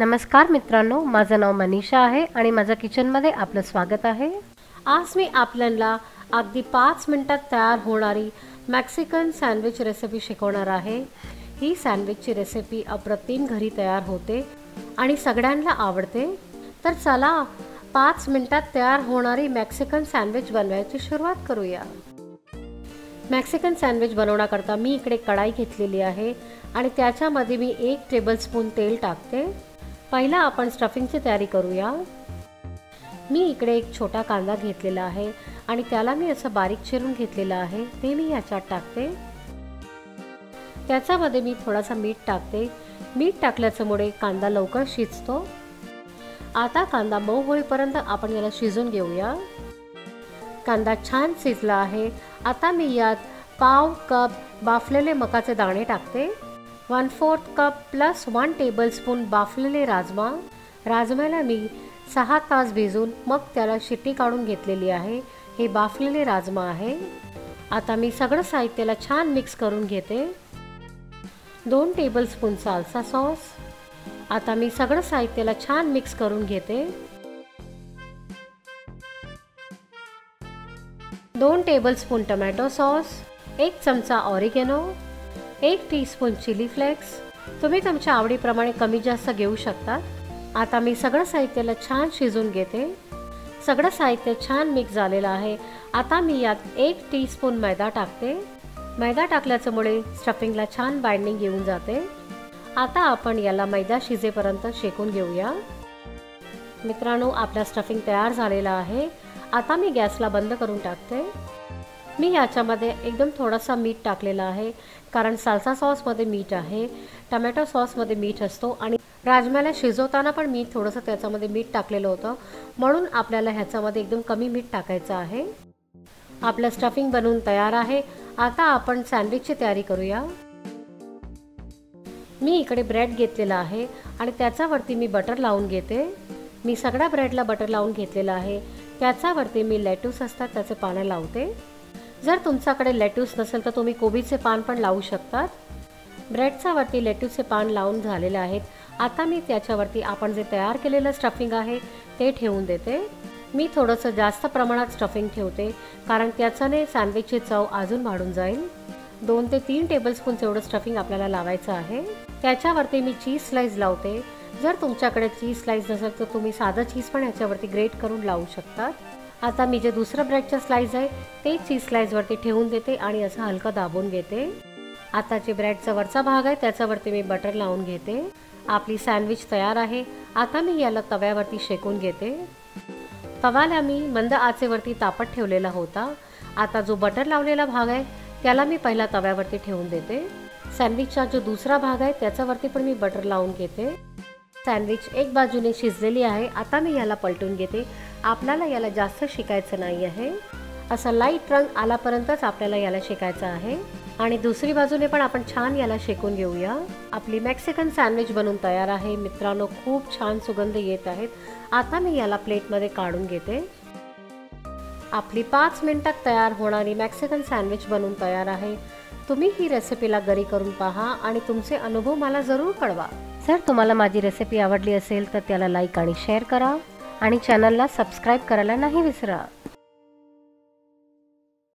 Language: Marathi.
नमस्कार मित्रांनो माझं नाव मनीषा आहे आणि माझ्या किचनमध्ये आपलं स्वागत आहे. आज मी आपल्याला अगदी पाच मिनटात तयार होणारी मॅक्सिकन सँडविच रेसिपी शिकवणार आहे. ही सँडविचची रेसिपी अप्रतिम घरी तयार होते आणि सगळ्यांना आवडते. तर चला पाच मिनटात तयार होणारी मॅक्सिकन सँडविच बनवायची सुरुवात करूया. मॅक्सिकन सँडविच बनवण्याकरता मी इकडे कढाई घेतलेली आहे आणि त्याच्यामध्ये मी एक टेबलस्पून तेल टाकते. पहिला आपण स्टफिंगची तयारी करूया. मी इकडे एक छोटा कांदा घेतलेला आहे आणि त्याला मी असं बारीक चिरून घेतलेलं आहे. ते मी ह्याच्यात टाकते. त्याच्यामध्ये मी थोडासा मीठ टाकते. मीठ टाकल्याच्यामुळे कांदा लवकर शिजतो. आता कांदा मऊ होईपर्यंत आपण याला शिजून घेऊया. कांदा छान शिजला आहे. आता मी यात पाव कप बाफलेले मकाचे दाणे टाकते. One fourth cup plus one tablespoon बाफलेले rajma. राजम्याला मी सहा तास भिजून मग त्याला शिट्टी काढून घेतलेली आहे. हे बाफलेले राजमा आहे. आता मी सगळं साहित्याला छान मिक्स करून घेते. दोन टेबलस्पून सालसा सॉस आता मी सगळं साहित्याला छान मिक्स करून घेते. दोन टेबलस्पून टमॅटो सॉस एक चमचा ऑरिगेनो एक टीस्पून चिली फ्लेक्स तुम्ही तुमच्या आवडीप्रमाणे कमी जास्त घेऊ शकता आता मी सगळं साहित्याला छान शिजून घेते. सगळं साहित्य छान मिक्स झालेलं आहे. आता मी यात एक टीस्पून मैदा टाकते. मैदा टाकल्याच्यामुळे स्टफिंगला छान बाइंडिंग येऊन जाते. आता आपण याला मैदा शिजेपर्यंत शेकून घेऊया. मित्रांनो आपला स्टफिंग तयार झालेला आहे. आता मी गॅसला बंद करून टाकते. मी याच्यामध्ये एकदम थोडासा मीठ टाकलेला आहे कारण सालसा सॉसमध्ये मीठ आहे टमॅटो सॉसमध्ये मीठ असतो आणि राजम्याला शिजवताना पण मी थोडंसं त्याच्यामध्ये मीठ टाकलेलं होतं. म्हणून आपल्याला ह्याच्यामध्ये एकदम कमी मीठ टाकायचं आहे. आपलं स्टफिंग बनवून तयार आहे. आता आपण सँडविचची तयारी करूया. मी इकडे ब्रेड घेतलेला आहे आणि त्याच्यावरती मी बटर लावून घेते. मी सगळ्या ब्रेडला बटर लावून घेतलेलं आहे. त्याच्यावरती मी लेटूस असतात त्याचे पानं लावते. जर तुमच्याकडे लेट्यूस नसेल तर तुम्ही कोबीचे पान पण लावू शकतात. ब्रेडचा वरती लेट्यूसचे पान लावून झालेले आहेत. आता मी त्याच्यावरती आपण जे तयार केलेलं स्टफिंग आहे ते ठेवून देते. मी थोडंसं जास्त प्रमाणात स्टफिंग ठेवते कारण त्याच्याने सँडविचची चव अजून वाढून जाईल. दोन ते तीन टेबलस्पून एवढं स्टफिंग आपल्याला लावायचं आहे त्याच्यावरती मी चीज स्लाईज लावते. जर तुमच्याकडे चीज स्लाईज नसेल तर तुम्ही साधं चीज पण ह्याच्यावरती ग्रेट करून लावू शकतात. आता मी जे दुसरं ब्रेडचं स्लाईज आहे ते चीज स्लाईजवरती ठेवून देते आणि असं हलकं दाबून घेते. आता जे ब्रेडचा वरचा भाग आहे त्याच्यावरती मी बटर लावून घेते. आपली सँडविच तयार आहे. आता मी याला तव्यावरती शेकून घेते. तव्याला मी मंद आचेवरती तापत ठेवलेला होता. आता जो बटर लावलेला भाग आहे त्याला मी पहिला तव्यावरती ठेवून देते. सँडविचचा जो दुसरा भाग आहे त्याच्यावरती पण मी बटर लावून घेते. सँडविच एक बाजूने शिजलेली आहे. आता मी याला पलटून घेते. आपल्याला याला जास्त शिकायचं नाही आहे. असा लाइट रंग आलापर्यंतच आपल्याला याला शिकायचं आहे. आणि दुसरी बाजूने पण आपण छान याला शेकून घेऊया. आपली मेक्सिकन सँडविच बनून तयार आहे. मित्रांनो खूप छान सुगंध येत आहेत. आता मी याला प्लेटमध्ये काढून घेते. आपली पाच मिनटात तयार होणारी मॅक्सिकन सँडविच बनवून तयार आहे. तुम्ही ही रेसिपीला गरी करून पहा आणि तुमचे अनुभव मला जरूर कळवा. जर तुम्हाला माझी रेसिपी आवडली असेल तर त्याला लाईक आणि शेअर करा आणि चॅनलला सबस्क्राईब करायला नाही विसरा.